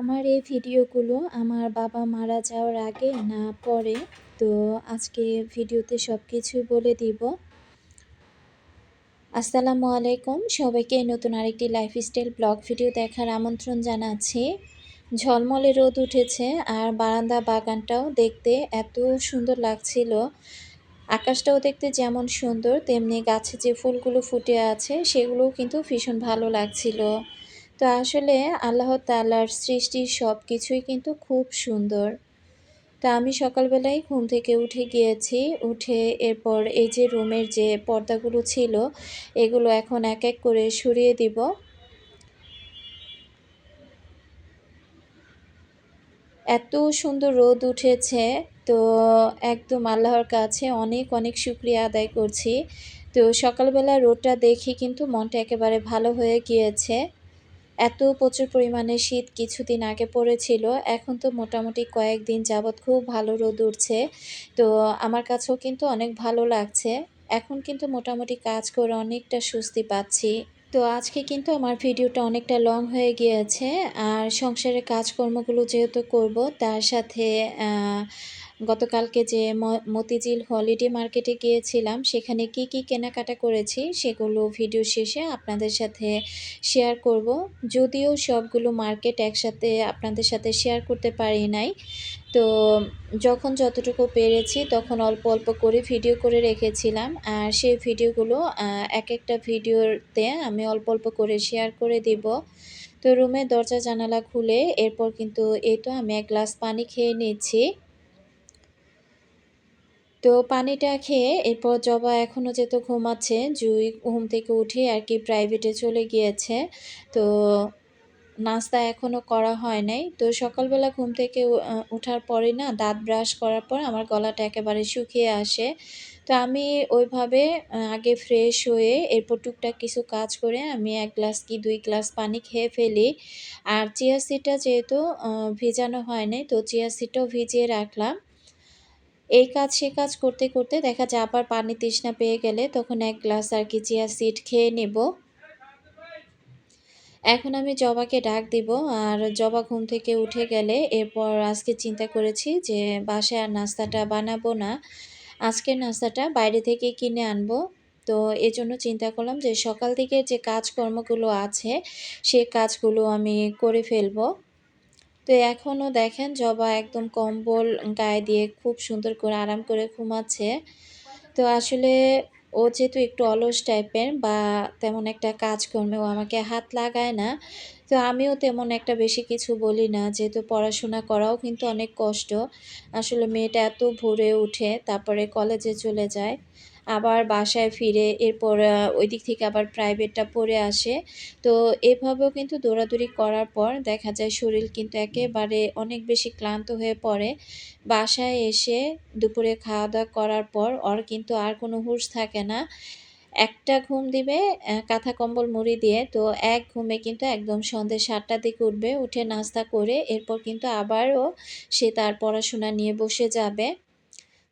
আমার এই ভিডিওগুলো আমার বাবা মারা যাওয়ার আগে না পরে তো আজকে ভিডিওতে সব কিছুই বলে দিব। আসসালামু আলাইকুম, সবাইকে নতুন আরেকটি লাইফস্টাইল ব্লগ ভিডিও দেখার আমন্ত্রণ জানাচ্ছি। ঝলমলে রোদ উঠেছে আর বারান্দা বাগানটাও দেখতে এত সুন্দর লাগছিল। আকাশটাও দেখতে যেমন সুন্দর, তেমনি গাছে যে ফুলগুলো ফুটে আছে সেগুলোও কিন্তু ভীষণ ভালো লাগছিল। তো আসলে আল্লাহ তালার সৃষ্টি সব কিছুই কিন্তু খুব সুন্দর। তা আমি সকালবেলায় ঘুম থেকে উঠে গিয়েছি, উঠে এরপর এই যে রুমের যে পর্দাগুলো ছিল, এগুলো এখন এক এক করে সরিয়ে দিব। এত সুন্দর রোদ উঠেছে, তো একদম আল্লাহর কাছে অনেক অনেক শুক্রিয়া আদায় করছি। তো সকালবেলা রোদটা দেখে কিন্তু মনটা একেবারে ভালো হয়ে গিয়েছে। এত প্রচুর পরিমাণে শীত কিছুদিন আগে পড়েছিল, এখন তো মোটামুটি কয়েকদিন যাবৎ খুব ভালো রোদ উঠছে। তো আমার কাছেও কিন্তু অনেক ভালো লাগছে। এখন কিন্তু মোটামুটি কাজ করে অনেকটা স্বস্তি পাচ্ছি। তো আজকে কিন্তু আমার ভিডিওটা অনেকটা লং হয়ে গিয়েছে, আর সংসারের কাজকর্মগুলো যেহেতু করব, তার সাথে গতকালকে যে মতিঝিল হলিডে মার্কেটে গিয়েছিলাম, সেখানে কি কি কেনাকাটা করেছি সেগুলো ভিডিও শেষে আপনাদের সাথে শেয়ার করব। যদিও সবগুলো মার্কেট একসাথে আপনাদের সাথে শেয়ার করতে পারি নাই, তো যখন যতটুকু পেরেছি তখন অল্প অল্প করে ভিডিও করে রেখেছিলাম। আর সেই ভিডিওগুলো এক একটা ভিডিওতে আমি অল্প অল্প করে শেয়ার করে দিব। তো রুমের দরজা জানালা খুলে এরপর কিন্তু এই তো আমি এক গ্লাস পানি খেয়ে নিচ্ছি। তো পানিটা খেয়ে এরপর জবা এখনও যেহেতু ঘুমাচ্ছে, জুই ঘুম থেকে উঠে আর কি প্রাইভেটে চলে গিয়েছে। তো নাস্তা এখনও করা হয় নাই। তো সকালবেলা ঘুম থেকে ওঠার পরে না দাঁত ব্রাশ করার পর আমার গলাটা একেবারে শুকিয়ে আসে। তো আমি ওইভাবে আগে ফ্রেশ হয়ে এরপর টুকটাক কিছু কাজ করে আমি এক গ্লাস কি দুই গ্লাস পানি খেয়ে ফেলি। আর চিয়া সিডটা যেহেতু ভিজানো হয় নাই, তো চিয়া সিডটাও ভিজিয়ে রাখলাম। এই কাজ সে কাজ করতে করতে দেখা যায় আবার পানি তৃষ্ণা পেয়ে গেলে তখন এক গ্লাস আর কি চিয়া সিড খেয়ে নেব। এখন আমি জবাকে ডাক দিব আর জবা ঘুম থেকে উঠে গেলে এরপর আজকে চিন্তা করেছি যে বাসায় আর নাস্তাটা বানাবো না। আজকের নাস্তাটা বাইরে থেকে কিনে আনব। তো এজন্য চিন্তা করলাম যে সকাল থেকে যে কাজকর্মগুলো আছে সে কাজগুলো আমি করে ফেলব। তো এখনও দেখেন জবা একদম কম্বল গায়ে দিয়ে খুব সুন্দর করে আরাম করে ঘুমাচ্ছে। তো আসলে ও যেহেতু একটু অলস টাইপের বা তেমন একটা কাজকর্মেও আমাকে হাত লাগায় না, তো আমিও তেমন একটা বেশি কিছু বলি না। যেহেতু পড়াশোনা করাও কিন্তু অনেক কষ্ট। আসলে মেয়েটা এত ভোরে উঠে তারপরে কলেজে চলে যায়। আবার বাসায় ফিরে এরপর ওই দিক থেকে আবার প্রাইভেটটা পড়ে আসে। তো এভাবেও কিন্তু দৌড়াদৌড়ি করার পর দেখা যায় শরীর কিন্তু একেবারে অনেক বেশি ক্লান্ত হয়ে পড়ে। বাসায় এসে দুপুরে খাওয়া দাওয়া করার পর ওর কিন্তু আর কোনো হুঁশ থাকে না। একটা ঘুম দিবে কাঁথা কম্বল মুড়ি দিয়ে, তো এক ঘুমে কিন্তু একদম সন্ধ্যে সাতটার দিকে উঠবে, উঠে নাস্তা করে, এরপর কিন্তু আবারও সে তার পড়াশোনা নিয়ে বসে যাবে।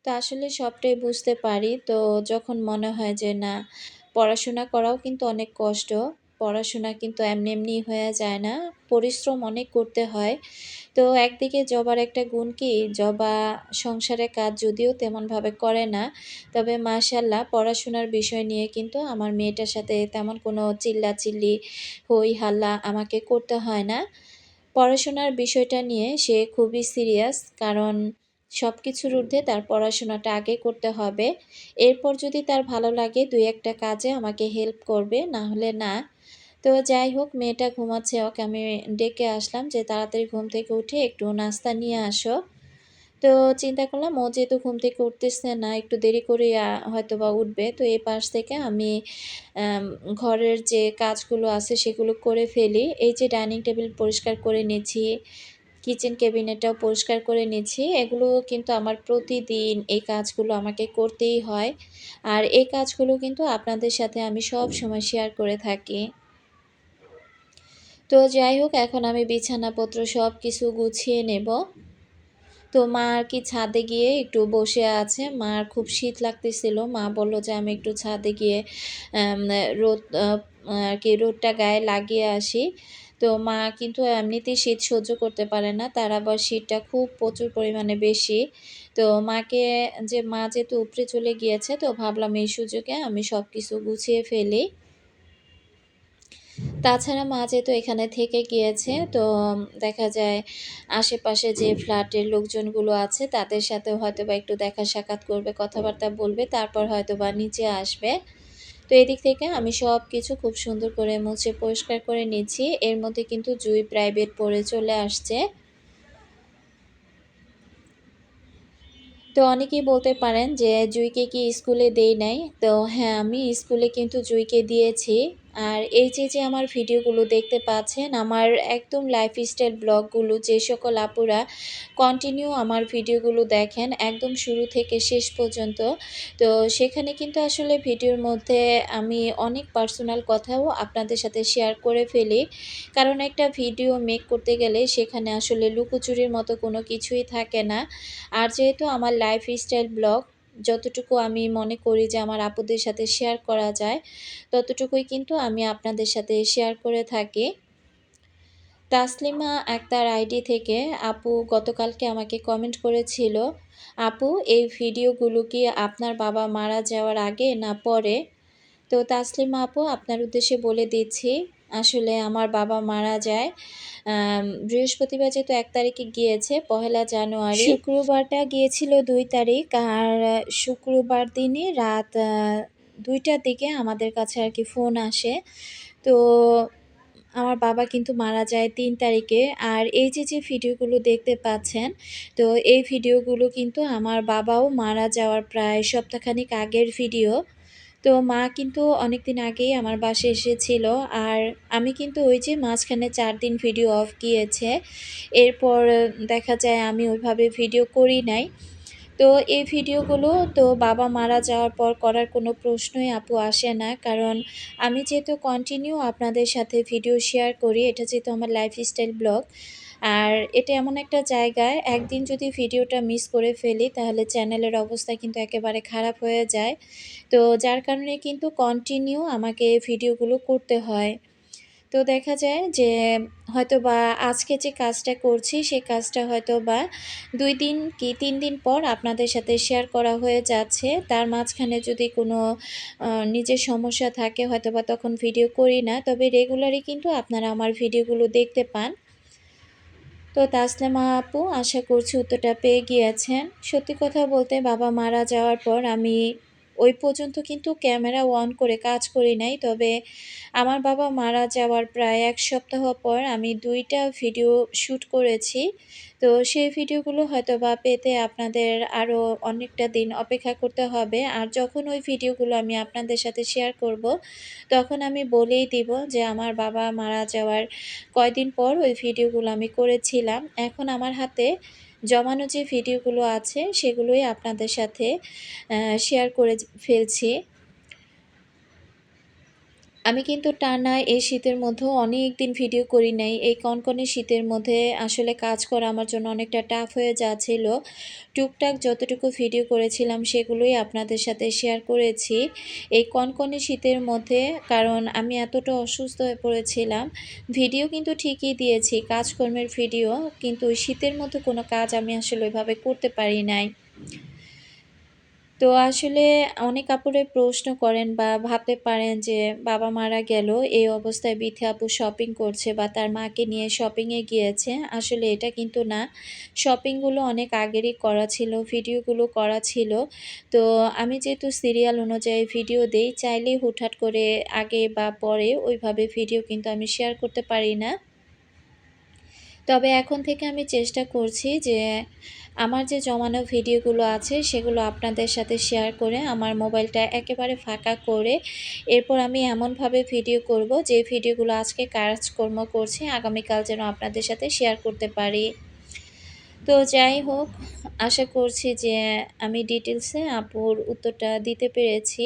তো আসলে সবটাই বুঝতে পারি। তো যখন মনে হয় যে, না, পড়াশোনা করাও কিন্তু অনেক কষ্ট, পড়াশোনা কিন্তু এমনি এমনি হয়ে যায় না, পরিশ্রম অনেক করতে হয়। তো একদিকে জবার একটা গুণ কি, জবা সংসারে কাজ যদিও তেমনভাবে করে না, তবে মাশাল্লাহ পড়াশোনার বিষয় নিয়ে কিন্তু আমার মেয়েটার সাথে তেমন কোনো চিল্লা চিল্লি হই হাল্লা আমাকে করতে হয় না। পড়াশোনার বিষয়টা নিয়ে সে খুবই সিরিয়াস, কারণ সব কিছুর ঊর্ধ্বে তার পড়াশোনাটা আগে করতে হবে। এরপর যদি তার ভালো লাগে, দুই একটা কাজে আমাকে হেল্প করবে, না হলে না। তো যাই হোক, মেয়েটা ঘুমাচ্ছে, ওকে আমি ডেকে আসলাম যে তাড়াতাড়ি ঘুম থেকে উঠে একটু নাস্তা নিয়ে আসো। তো চিন্তা করলাম, ও যেহেতু ঘুম থেকে উঠতেছে না, একটু দেরি করে হয়তো বা উঠবে। তো এই পাশ থেকে আমি, ঘরের যে কাজগুলো আছে সেগুলো করে ফেলি। এই যে ডাইনিং টেবিল পরিষ্কার করে নিয়েছি কিচেন ক্যাবিনেটটাও পরিষ্কার করে নিচ্ছি। এগুলো কিন্তু আমার প্রতিদিন এই কাজগুলো আমাকে করতেই হয়। আর এই কাজগুলো কিন্তু আপনাদের সাথে আমি সব সময় শেয়ার করে থাকি। তো যাই হোক, এখন আমি বিছানাপত্র সব কিছু গুছিয়ে নেব। তো মা আর কি ছাদে গিয়ে একটু বসে আছে। মার খুব শীত লাগতেছিল। মা বলল যে আমি একটু ছাদে গিয়ে রোদ আর কি রোদটা গায়ে লাগিয়ে আসি। তো মা কিন্তু এমনিতেই শীত সহ্য করতে পারে না। তার আবার শীতটা খুব প্রচুর পরিমাণে বেশি। তো মাকে যে মা যেহেতু উপরে চলে গিয়েছে তো ভাবলাম এই সুযোগে আমি সব কিছু গুছিয়ে ফেলি। তাছাড়া মা যেহেতু এখানে থেকে গিয়েছে তো দেখা যায় আশেপাশে যে ফ্ল্যাটের লোকজনগুলো আছে তাদের সাথে হয়তো বা একটু দেখা সাক্ষাৎ করবে, কথাবার্তা বলবে তারপর হয়তো বা নিচে আসবে। তো এদিক থেকে আমি সব কিছু খুব সুন্দর করে মুছে পরিষ্কার করে নিয়েছি এর মধ্যে কিন্তু জুই প্রাইভেট পরে চলে আসছে। তো অনেকেই বলতে পারেন যে জুইকে কি স্কুলে দেই নাই? তো হ্যাঁ, আমি স্কুলে কিন্তু জুইকে দিয়েছি। আর এই যে, যে আমার ভিডিওগুলো দেখতে পাচ্ছেন, আমার একদম লাইফস্টাইল ব্লগগুলো যে সকল আপুরা কন্টিনিউ আমার ভিডিওগুলো দেখেন একদম শুরু থেকে শেষ পর্যন্ত। তো সেখানে কিন্তু আসলে ভিডিওর মধ্যে আমি অনেক পার্সোনাল কথাও আপনাদের সাথে শেয়ার করে ফেলি। কারণ একটা ভিডিও মেক করতে গেলে সেখানে আসলে লুকোচুরির মতো কোনো কিছুই থাকে না। আর যেহেতু আমার লাইফস্টাইল ব্লগ যতটুকু আমি মনে করি যে আমার আপুদের সাথে শেয়ার করা যায়, ততটুকুই কিন্তু আমি আপনাদের সাথে শেয়ার করে থাকি। তাসলিমা আক্তার আইডি থেকে আপু গতকালকে আমাকে কমেন্ট করেছিল, "আপু এই ভিডিওগুলো কি আপনার বাবা মারা যাওয়ার আগে না পরে?" তো তাসলিমা আপু আপনার উদ্দেশ্যে বলে দিচ্ছি, আসলে আমার বাবা মারা যায়। বৃহস্পতিবার যেহেতু এক তারিখে গিয়েছে, পহেলা জানুয়ারি। শুক্রবারটা গিয়েছিল দুই তারিখ, আর শুক্রবার দিনই রাত দুইটার দিকে আমাদের কাছে আর কি ফোন আসে। তো আমার বাবা কিন্তু মারা যায় তিন তারিখে। আর এই যে যে ভিডিওগুলো দেখতে পাচ্ছেন, তো এই ভিডিওগুলো কিন্তু আমার বাবাও মারা যাওয়ার প্রায় সপ্তাহখানিক আগের ভিডিও। তো মা কিন্তু অনেক দিন আগেই আমার বাসে এসেছিল। আর আমি কিন্তু ওই যে মাঝখানে চার দিন ভিডিও অফ গিয়েছে। এরপর দেখা যায় আমি ওইভাবে ভিডিও করি নাই। তো এই ভিডিওগুলো তো বাবা মারা যাওয়ার পর করার কোনো প্রশ্নই আপু আসে না। কারণ আমি যেহেতু কন্টিনিউ আপনাদের সাথে ভিডিও শেয়ার করি, এটা যেহেতু আমার লাইফস্টাইল ব্লগ আর এটা এমন একটা জায়গায়, একদিন যদি ভিডিওটা মিস করে ফেলি, তাহলে চ্যানেলের অবস্থা কিন্তু একেবারে খারাপ হয়ে যায়। তো যার কারণে কিন্তু কন্টিনিউ আমাকে ভিডিওগুলো করতে হয়। তো দেখা যায় যে হয়তো বা আজকে যে কাজটা করছি সেই কাজটা হয়তো বা দুই দিন কি তিন দিন পর আপনাদের সাথে শেয়ার করা হয়ে যাচ্ছে। তার মাঝখানে যদি কোনো নিজের সমস্যা থাকে হয়তো বা তখন ভিডিও করি না। তবে রেগুলারই কিন্তু আপনারা আমার ভিডিওগুলো দেখতে পান। তো তাসলেমা আপু, আশা করছি উত্তরটা পেয়ে গিয়েছেন। সত্যি কথা বলতে বাবা মারা যাওয়ার পর আমি ওই পর্যন্ত কিন্তু ক্যামেরা অন করে কাজ করি নাই। তবে আমার বাবা মারা যাওয়ার প্রায় এক সপ্তাহ পর আমি দুইটা ভিডিও শ্যুট করেছি। তো সেই ভিডিওগুলো হয়তো বা পেতে আপনাদের আরও অনেকটা দিন অপেক্ষা করতে হবে। আর যখন ওই ভিডিওগুলো আমি আপনাদের সাথে শেয়ার করব, তখন আমি বলেই দিব যে আমার বাবা মারা যাওয়ার কয়দিন পর ওই ভিডিওগুলো আমি করেছিলাম। এখন আমার হাতে জমানো যে ভিডিওগুলো আছে সেগুলোই আপনাদের সাথে শেয়ার করে ফেলছি। আমি কিন্তু টানা এই শীতের মধ্যেও অনেক দিন ভিডিও করি নাই। এই কনকনে শীতের মধ্যে আসলে কাজ করা আমার জন্য অনেকটা টাফ হয়ে যাচ্ছিল। টুকটাক যতটুকু ভিডিও করেছিলাম সেগুলোই আপনাদের সাথে শেয়ার করেছি। এই কনকনে শীতের মধ্যে কারণ আমি এতটা অসুস্থ হয়ে পড়েছিলাম। ভিডিও কিন্তু ঠিকই দিয়েছি, কাজকর্মের ভিডিও, কিন্তু শীতের মধ্যে কোনো কাজ আমি আসলে ওইভাবে করতে পারি নাই। তো আসলে অনেক কাপড়ে প্রশ্ন করেন বা ভাবতে পারেন যে বাবা মারা গেল, এই অবস্থায় বিথে আপু শপিং করছে বা তার মাকে নিয়ে শপিংয়ে গিয়েছে, আসলে এটা কিন্তু না। শপিংগুলো অনেক আগেরই করা ছিল ভিডিওগুলো করা ছিল। তো আমি যেহেতু সিরিয়াল অনুযায়ী ভিডিও দেই, চাইলেই হুটহাট করে আগে বা পরে ওইভাবে ভিডিও কিন্তু আমি শেয়ার করতে পারি না। তবে এখন থেকে আমি চেষ্টা করছি যে আমার যে জমানো ভিডিওগুলো আছে সেগুলো আপনাদের সাথে শেয়ার করে আমার মোবাইলটা একেবারে ফাঁকা করে এরপর আমি এমনভাবে ভিডিও করব যে ভিডিওগুলো আজকে কাজকর্ম করছি, আগামীকাল যেন আপনাদের সাথে শেয়ার করতে পারি। তো যাই হোক, আশা করছি যে আমি ডিটেলসে আপুর উত্তরটা দিতে পেরেছি।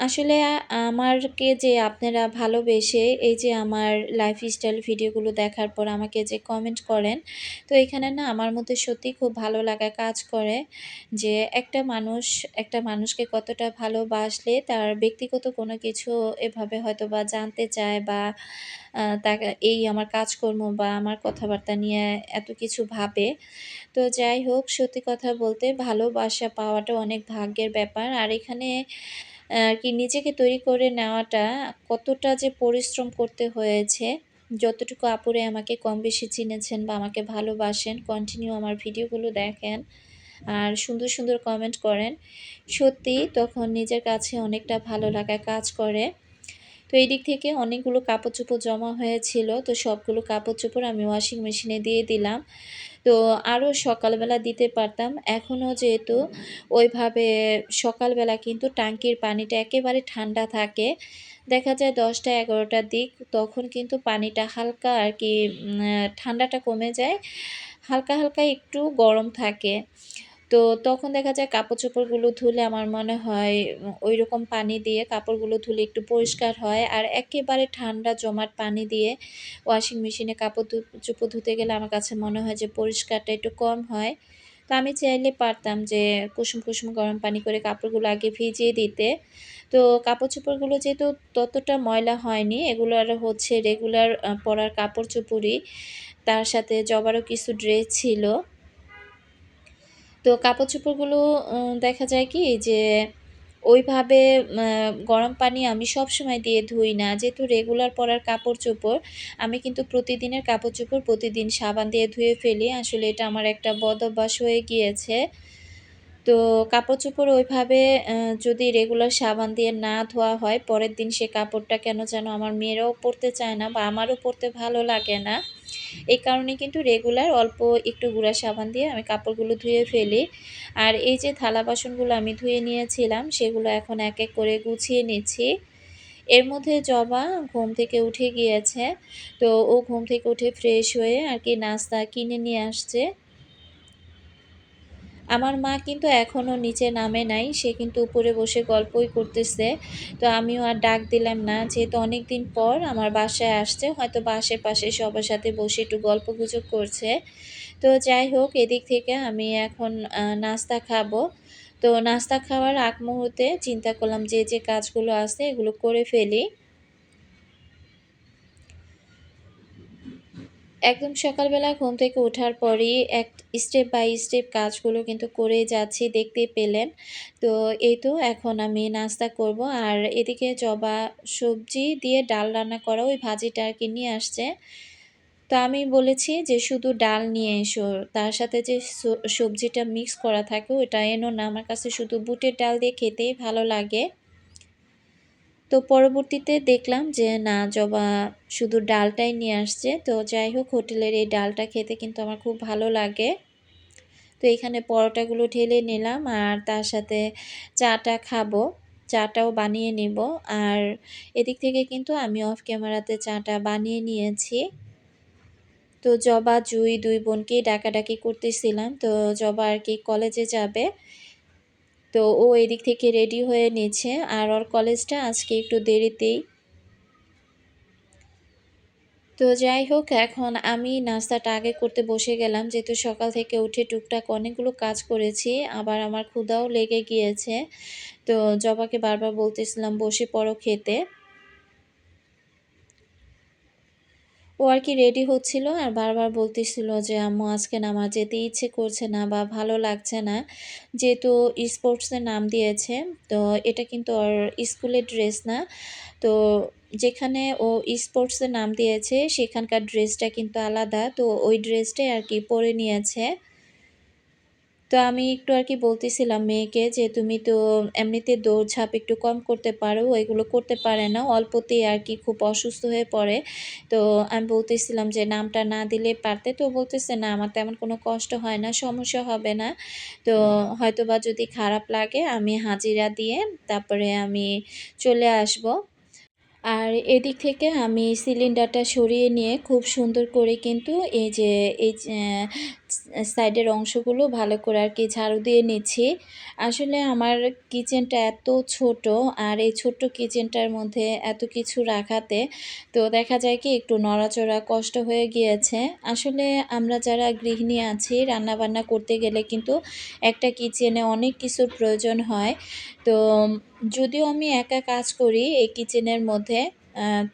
আসলে আমারকে যে আপনারা ভালোবেসে এই যে আমার লাইফস্টাইল ভিডিওগুলো দেখার পর আমাকে যে কমেন্ট করেন, তো এখানে না আমার মধ্যে সত্যি খুব ভালো লাগা কাজ করে যে একটা মানুষ একটা মানুষকে কতটা ভালোবাসলে তার ব্যক্তিগত কোনো কিছু এভাবে হয়তো বা জানতে চায় বা তাকে এই আমার কাজকর্ম বা আমার কথাবার্তা নিয়ে এত কিছু ভাবে। তো যাই হোক সত্যি কথা বলতে ভালোবাসা পাওয়াটা অনেক ভাগ্যের ব্যাপার। আর এখানে আরকি নিজেকে তৈরি করে নেওয়াটা কতটা যে পরিশ্রম করতে হয়েছে, যতটুকু আপুরে আমাকে কম বেশি চিনেছেন বা আমাকে ভালোবাসেন, কন্টিনিউ আমার ভিডিওগুলো দেখেন আর সুন্দর, সুন্দর কমেন্ট করেন। সত্যিই তখন নিজের কাছে অনেকটা ভালো লাগা কাজ করে। তো এই দিক থেকে অনেকগুলো কাপড়-চোপড় জমা হয়েছিল। তো সবগুলো কাপড়-চোপড় আমি ওয়াশিং মেশিনে দিয়ে দিলাম। তো আরও সকালবেলা দিতে পারতাম। এখনও যেহেতু ওইভাবে সকালবেলা কিন্তু ট্যাঙ্কির পানিটা একেবারে ঠান্ডা থাকে। দেখা যায় ১০টা ১১টার দিক তখন কিন্তু পানিটা হালকা আর কি ঠান্ডাটা কমে যায়। হালকা, হালকা একটু গরম থাকে। তো তখন দেখা যায় কাপড়-চোপড়গুলো ধুলে আমার মনে হয় ওই রকম পানি দিয়ে কাপড়গুলো ধুলে একটু পরিষ্কার হয়। আর একেবারে ঠান্ডা জমাট পানি দিয়ে ওয়াশিং মেশিনে কাপড় চোপড় ধুতে গেলে আমার কাছে মনে হয় যে পরিষ্কারটা একটু কম হয়। তো আমি চাইলে পারতাম যে কুসুম, কুসুম গরম পানি করে কাপড়গুলো আগে ভিজিয়ে দিতে। তো কাপড়-চোপড়গুলো যেহেতু ততটা ময়লা হয়নি, এগুলো আর হচ্ছে রেগুলার পরার কাপড়-চোপড়ই। তার সাথে জবারও কিছু ড্রেস ছিল। তো কাপড়-চোপড়গুলো দেখা যায় কি যে ওইভাবে গরম পানি আমি সব সময় দিয়ে ধুই না। যেহেতু রেগুলার পরার কাপড়-চোপড়, আমি কিন্তু প্রতিদিনের কাপড়-চোপড় প্রতিদিন সাবান দিয়ে ধুয়ে ফেলি। আসলে এটা আমার একটা বদ অভ্যাস হয়ে গিয়েছে। তো কাপড়-চোপড় ওইভাবে যদি রেগুলার সাবান দিয়ে না ধোয়া হয়, পরের দিন সে কাপড়টা কেন যেন আমার মেয়েরাও পরতে চায় না বা আমারও পরতে ভালো লাগে না। এই কারণে কিন্তু রেগুলার অল্প একটু গুঁড়া সাবান দিয়ে আমি কাপড়গুলো ধুয়ে ফেলি। আর এই যে থালা বাসনগুলো আমি ধুয়ে নিয়েছিলাম, সেগুলো এখন এক, এক করে গুছিয়ে নিচ্ছি। এর মধ্যে জবা ঘুম থেকে উঠে গিয়েছে। তো ও ঘুম থেকে উঠে ফ্রেশ হয়ে আর কি নাস্তা কিনে নিয়ে আসছে। আমার মা কিন্তু এখনও নিচে নামে নাই। সে কিন্তু উপরে বসে গল্পই করতেছে। তো আমিও আর ডাক দিলাম না। যেহেতু অনেকদিন পর আমার বাসায় আসছে, হয়তোবা পাশে সবার সাথে বসে একটু গল্পগুজব করছে। তো যাই হোক এদিক থেকে আমি এখন নাস্তা খাব। তো নাস্তা খাওয়ার আগ মুহূর্তে চিন্তা করলাম যে, যে কাজগুলো আছে এগুলো করে ফেলি। একদম সকালবেলা ঘুম থেকে ওঠার পরই এক স্টেপ বাই স্টেপ কাজগুলো কিন্তু করেই যাচ্ছি দেখতেই পেলেন। তো এই তো এখন আমি নাস্তা করব। আর এদিকে জবা সবজি দিয়ে ডাল রান্না করা ওই ভাজিটা আর কি নিয়ে আসছে। তো আমি বলেছি যে শুধু ডাল নিয়ে এসো। তার সাথে যে সবজিটা মিক্স করা থাকে ওটা এনো না। আমার কাছে শুধু বুটের ডাল দিয়ে খেতেই ভালো লাগে। তো পরবর্তীতে দেখলাম যে না জবা শুধু ডালটাই নিয়ে আসছে। তো যাই হোক হোটেলের এই ডালটা খেতে কিন্তু আমার খুব ভালো লাগে। তো এখানে পরোটাগুলো ঢেলে নিলাম আর তার সাথে চাটা খাব। চাটাও বানিয়ে নিব। আর এদিক থেকে কিন্তু আমি অফ ক্যামেরাতে চাটা বানিয়ে নিয়েছি। তো জবা, জুই দুই বোনকেই ডাকাডাকি করতেছিলাম। তো জবা আর কি কলেজে যাবে। তো ও এদিক থেকে রেডি হয়ে নিয়েছে আর ওর কলেজটা আজকে একটু দেরিতেই। তো যাই হোক, এখন আমি নাস্তাটা আগে করতে বসে গেলাম। যেহেতু সকাল থেকে উঠে টুকটাক অনেকগুলো কাজ করেছি। আবার আমার ক্ষুধাও লেগে গিয়েছে। তো জবাকে বারবার বলতেছিলাম বসে পড়ো খেতে। ও আর কি রেডি হচ্ছিল আর বারবার বলতেছিল যে, "আম্মু আজকে না আমার যেতে ইচ্ছে করছে না বা ভালো লাগছে না।" যেহেতু স্পোর্টসে নাম দিয়েছে, তো এটা কিন্তু ওর স্কুলের ড্রেস না। তো যেখানে ও স্পোর্টসে নাম দিয়েছে সেখানকার ড্রেসটা কিন্তু আলাদা। তো ওই ড্রেসটাই আর কি পরে নিয়েছে। তো আমি একটু আর কি বলতেছিলাম মেয়েকে যে, "তুমি তো এমনিতে দৌড়ঝাঁপ একটু কম করতে পারো। এগুলো করতে পারে না। অল্পতেই আরকি খুব অসুস্থ হয়ে পড়ে।" তো আমি বলতেছিলাম যে, "নামটা না দিলে পারতে।" তো বলতেছে, "না আমার তেমন কোনো কষ্ট হয় না, সমস্যা হবে না। তো হয়তোবা যদি খারাপ লাগে আমি হাজিরা দিয়ে তারপরে আমি চলে আসব।" আর এদিক থেকে আমি সিলিন্ডারটা সরিয়ে নিয়ে খুব সুন্দর করে কিন্তু এই যে এই সাইডের অংশগুলো ভালো করে আর কি ঝাড়ু দিয়ে নিচ্ছি। আসলে আমার কিচেনটা এত ছোট আর এই ছোট্ট কিচেনটার মধ্যে এত কিছু রাখাতে তো দেখা যায় কি একটু নড়াচড়া কষ্ট হয়ে গিয়েছে। আসলে আমরা যারা গৃহিণী আছি, রান্নাবান্না করতে গেলে কিন্তু একটা কিচেনে অনেক কিছুর প্রয়োজন হয়। তো যদিও আমি একা কাজ করি এই কিচেনের মধ্যে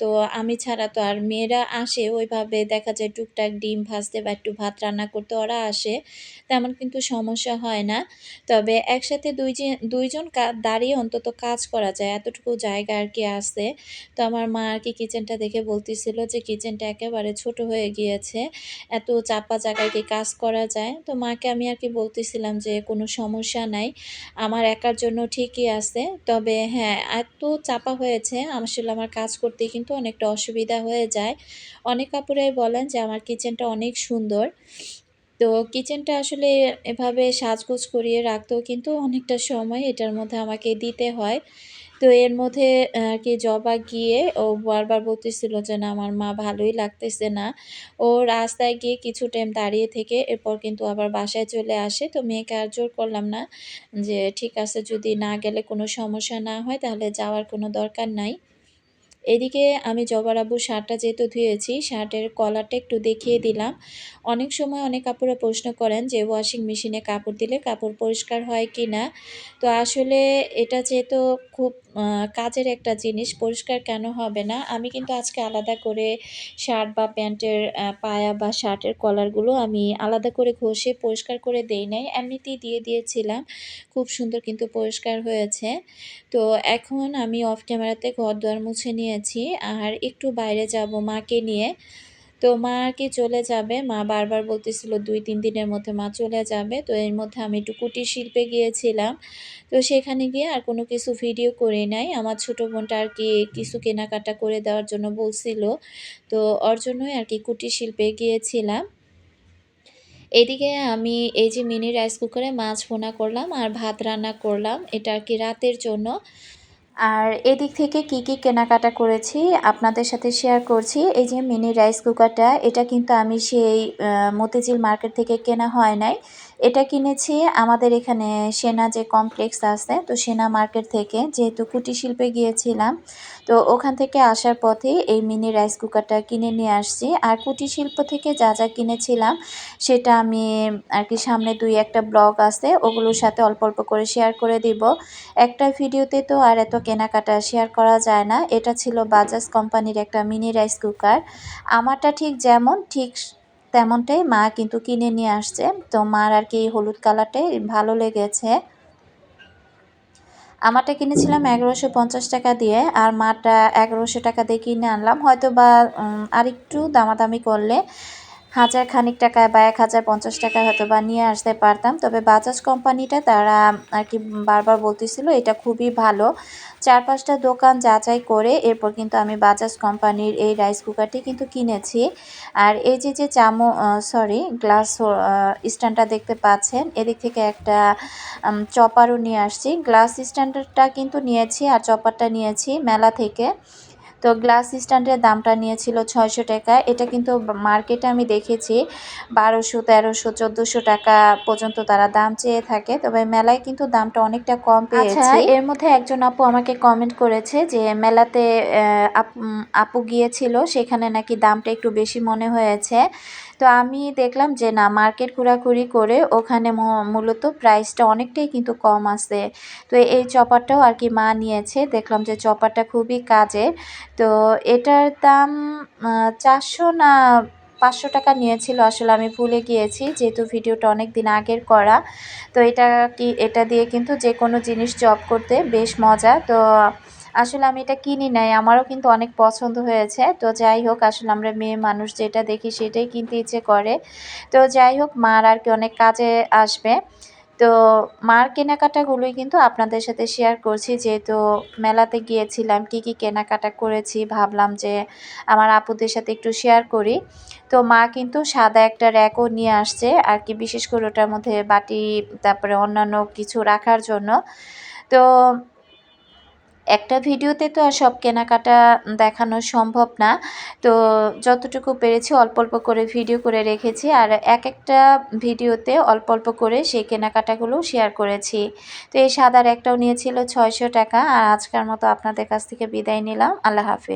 তো আমি ছাড়া তো আর মেয়েরা আসে। ওইভাবে দেখা যায় টুকটাক ডিম ভাজতে বা একটু ভাত রান্না করতে ওরা আসে। তেমন কিন্তু সমস্যা হয় না। তবে একসাথে দুইজন দুইজন দাঁড়িয়ে অন্তত কাজ করা যায়। এতটুকু জায়গা আর কি আছে। তো আমার মা আর কি কিচেনটা দেখে বলতেছিল যে কিচেনটা একেবারে ছোট হয়ে গিয়েছে। এত চাপা জায়গায় কি কাজ করা যায়? তো মাকে আমি আর কি বলতেছিলাম যে কোনো সমস্যা নাই। আমার একার জন্য ঠিকই আছে। তবে হ্যাঁ এত চাপা হয়েছে। আসলে আমার কাজ করতে কিন্তু অনেকটা অসুবিধা হয়ে যায়। অনেক কাপড়াই বলেন যে, আমার কিচেনটা অনেক সুন্দর। তো কিচেনটা আসলে এভাবে সাজগোজ করিয়ে রাখতেও কিন্তু অনেকটা সময় এটার মধ্যে আমাকে দিতে হয়। তো এর মধ্যে আর কি জবা গিয়ে ও বারবার বলতেছিল যে, না, আমার মা ভালোই লাগতেছে না। ও রাস্তায় গিয়ে কিছু টাইম দাঁড়িয়ে থেকে এরপর কিন্তু আবার বাসায় চলে আসে। তো মেয়েকে আর জোর করলাম না যে, ঠিক আছে, যদি না গেলে কোনো সমস্যা না হয়, তাহলে যাওয়ার কোনো দরকার নাই। এদিকে আমি জবার আব্বুর শার্টটা যেহেতু ধুয়েছি, শার্টের কলারটা একটু দেখিয়ে দিলাম। অনেক সময় অনেক কাপড়ে প্রশ্ন করেন যে, ওয়াশিং মেশিনে কাপড় দিলে কাপড় পরিষ্কার হয় কি না? তো আসলে এটা যেহেতু খুব কাজের একটা জিনিস, পরিষ্কার কেন হবে না? আমি কিন্তু আজকে আলাদা করে শার্ট বা প্যান্টের পায়া বা শার্টের কলারগুলো আমি আলাদা করে ঘষে পরিষ্কার করে দেই নাই। এমনিতেই দিয়ে দিয়েছিলাম। খুব সুন্দর কিন্তু পরিষ্কার হয়েছে। তো এখন আমি অফ ক্যামেরাতে ঘর দোয়ার মুছে নিয়েছি আর একটু বাইরে যাব মাকে নিয়ে। তো মা আর কি চলে যাবে। মা বারবার বলতেছিল দুই, তিন দিনের মধ্যে মা চলে যাবে। তো এর মধ্যে আমি একটু কুটির শিল্পে গিয়েছিলাম। তো সেখানে গিয়ে আর কোনো কিছু ভিডিও করে নাই। আমার ছোটো বোনটা আর কি কিছু কেনাকাটা করে দেওয়ার জন্য বলছিল। তো ওর জন্যই আর কি কুটির শিল্পে গিয়েছিলাম। এদিকে আমি এই যে মিনি রাইস কুকারে মাছ ভোনা করলাম আর ভাত রান্না করলাম। এটা আর কি রাতের জন্য। আর এদিক থেকে কি কি কেনাকাটা করেছি আপনাদের সাথে শেয়ার করছি। এই যে মিনি রাইস কুকারটা এটা কিন্তু আমি সেই মতিঝিল মার্কেট থেকে কেনা হয় নাই। এটা কিনেছি। আমাদের এখানে সেনা যে কমপ্লেক্স আছে, তো সেনা মার্কেট থেকে যেহেতু কুটির শিল্পে গিয়েছিলাম, তো ওখান থেকে আসার পথে এই মিনি রাইস কুকারটা কিনে নিয়ে আসছি। আর কুটির শিল্প থেকে যা যা কিনেছিলাম, সেটা আমি আর কি সামনে দুই একটা ব্লগ আছে, ওগুলোর সাথে অল্প অল্প করে শেয়ার করে দিব। একটা ভিডিওতে তো আর এত কেনাকাটা শেয়ার করা যায় না। এটা ছিল বাজাজ কোম্পানির একটা মিনি রাইস কুকার আমারটা ঠিক যেমন, ঠিক তেমনটাই মা কিন্তু কিনে নিয়ে আসছে। তো মার আর কি হলুদ কালারটাই ভালো লেগেছে। আমারটা কিনেছিলাম এগারোশো পঞ্চাশ টাকা দিয়ে আর মাটা এগারোশো টাকা দিয়ে কিনে আনলাম। হয়তো বা আরেকটু দামাদামি করলে হাজার খানিক টাকায় বা এক হাজার পঞ্চাশ টাকায় হয়তো বা নিয়ে আসতে পারতাম, তবে বাজাজ কোম্পানিটা তারা আর কি বারবার বলতেছিল এটা খুবই ভালো। চার পাঁচটা দোকান যাচাই করে এরপর কিন্তু আমি বাজাজ কোম্পানির এই রাইস কুকারটি কিন্তু কিনেছি। আর এই যে যে চামো সরি গ্লাস স্ট্যান্ডটা দেখতে পাচ্ছেন, এদিক থেকে একটা চপারও নিয়ে আসছি। গ্লাস স্ট্যান্ডটা কিন্তু নিয়েছি আর চপারটা নিয়েছি মেলা থেকে। তো গ্লাস স্ট্যান্ডের দামটা নিয়েছিল ছয়শো টাকা। এটা কিন্তু মার্কেটে আমি দেখেছি বারোশো তেরোশো চোদ্দোশো টাকা পর্যন্ত তারা দাম চেয়ে থাকে। তবে মেলায় কিন্তু দামটা অনেকটা কম আচ্ছা, পেয়েছে। এর মধ্যে একজন আপু আমাকে কমেন্ট করেছে যে মেলাতে আপু গিয়েছিল সেখানে নাকি দামটা একটু বেশি মনে হয়েছে। তো আমি দেখলাম যে না, মার্কেট ঘোরাঘুরি করে ওখানে মূলত প্রাইসটা অনেকটাই কিন্তু কম আছে। তো এই চপারটাও আর কি মা নিয়েছে। দেখলাম যে চপারটা খুবই কাজের। তো এটার দাম চারশো না পাঁচশো টাকা নিয়েছিল। আসলে আমি ভুলে গিয়েছি, যেহেতু ভিডিওটা অনেক দিন আগের করা। তো এটা কি, এটা দিয়ে কিন্তু যে কোনো জিনিস জব করতে বেশ মজা। তো আসলে আমি এটা কিনি নাই, আমারও কিন্তু অনেক পছন্দ হয়েছে। তো যাই হোক, আসলে আমরা মেয়ে মানুষ, যেটা দেখি সেটাই কিনতে ইচ্ছে করে। তো যাই হোক, মার আর কি অনেক কাজে আসবে। তো মার কেনাকাটাগুলোই কিন্তু আপনাদের সাথে শেয়ার করছি, যেহেতু মেলাতে গিয়েছিলাম, কি কি কেনাকাটা করেছি, ভাবলাম যে আমার আপুদের সাথে একটু শেয়ার করি। তো মা কিন্তু সাদা একটা র্যাকও নিয়ে আসছে, আর কি বিশেষ করে ওটার মধ্যে বাটি, তারপরে অন্যান্য কিছু রাখার জন্য। তো একটা ভিডিওতে তো আর সব কেনাকাটা দেখানো সম্ভব না। তো যতটুকু পেরেছি অল্প অল্প করে ভিডিও করে রেখেছি আর এক একটা ভিডিওতে অল্প অল্প করে সেই কেনাকাটাগুলো শেয়ার করেছি। তো এই সাদার একটাও নিয়েছিল ছয়শো টাকা আর আজকের মতো আপনাদের কাছ থেকে বিদায় নিলাম। আল্লাহ হাফেজ।